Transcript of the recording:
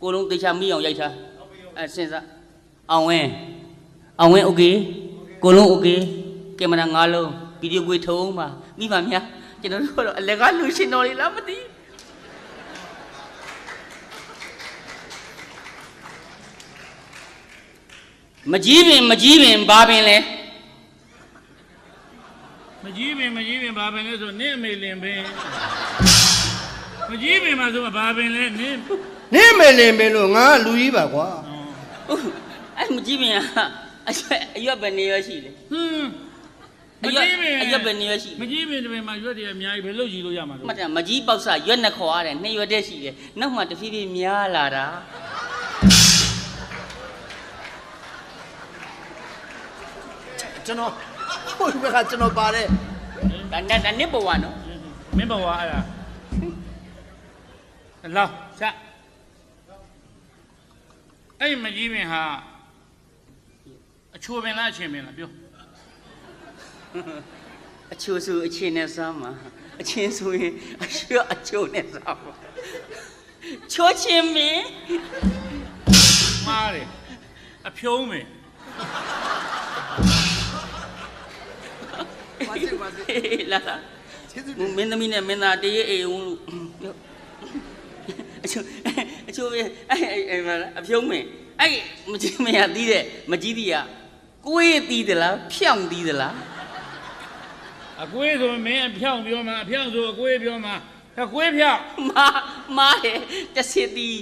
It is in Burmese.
ကိုလုံးတေချာမိအောင်ရိုက်ထားအဲစဉ်းစားအောင်ဝင်းအောင်ဝင်းโอเคကိုလုံးโอเคကင်မရာ၅လုံးဗီဒီယိုကွေထုံးပါမိပါများကျွန်တော်တို့ကတော့အလကားလူရှင်တော်လေးလားမသိမကြီးပင်မကြီးပင်ဘာပင်လဲ မကြီးပင်မကြီးပင်ဘာပင်လဲဆိုနင့်အမေလင်ပင် မကြီးပင်မှာဆိုဘာပင်လဲနင့်နင့်မယ်လင်ပင်လို့ငါလူကြီးပါကွာဟုတ်အဲ့မကြီးပင်ကအရွက်အရွက်ပဲနေရရှိလေဟွန်းအရွက်အရွက်ပဲနေရရှိမကြီးပင်တပင်မှာရွက်တည်းအများကြီးဘယ်လို့ကြီးလို့ရမှာလဲမှတ်တယ်မကြီးပေါက်စရွက်နှစ်ခေါ်ရတယ်နှစ်ရွက်တည်းရှိတယ်နောက်မှတဖြည်းဖြည်းများလာတာကျွန်တော်ဟိုဘက်ကကျွန်တော်ပါတယ်ဒါနဲ့ဒါနှစ်ဘဝနော်မင်းဘဝအဲ့ဒါ လောက်ချက်အဲ့ဒီမကြီးပင်ဟာအချိုပင်လားအချင်းပင်လားပြောအချိုဆိုအချင်းနဲ့စားမှာအချင်းဆိုရင်အရွက်အချိုနဲ့စားမှာချိုးချင်းမင်းမားတယ်အဖြုံးပင်ပါစေပါစေလာလာကျေးဇူးမင်းသမီးနဲ့မင်းသားတရေအေးဦးလို့ အချိုအချိုပဲအဲ့အဲ့မလားအဖြုံးမင်းအဲ့မကြီးမရသီးတဲ့မကြီးတီးကကိုယ်သီးသလားဖြောင်းသီးသလားအကွေးဆိုမင်းအဖြောင်းပြောမှာအဖြောင်းဆိုအကွေးပြောမှာအကွေးဖြောင်းမာမားတယ်တစ်စစ်သီး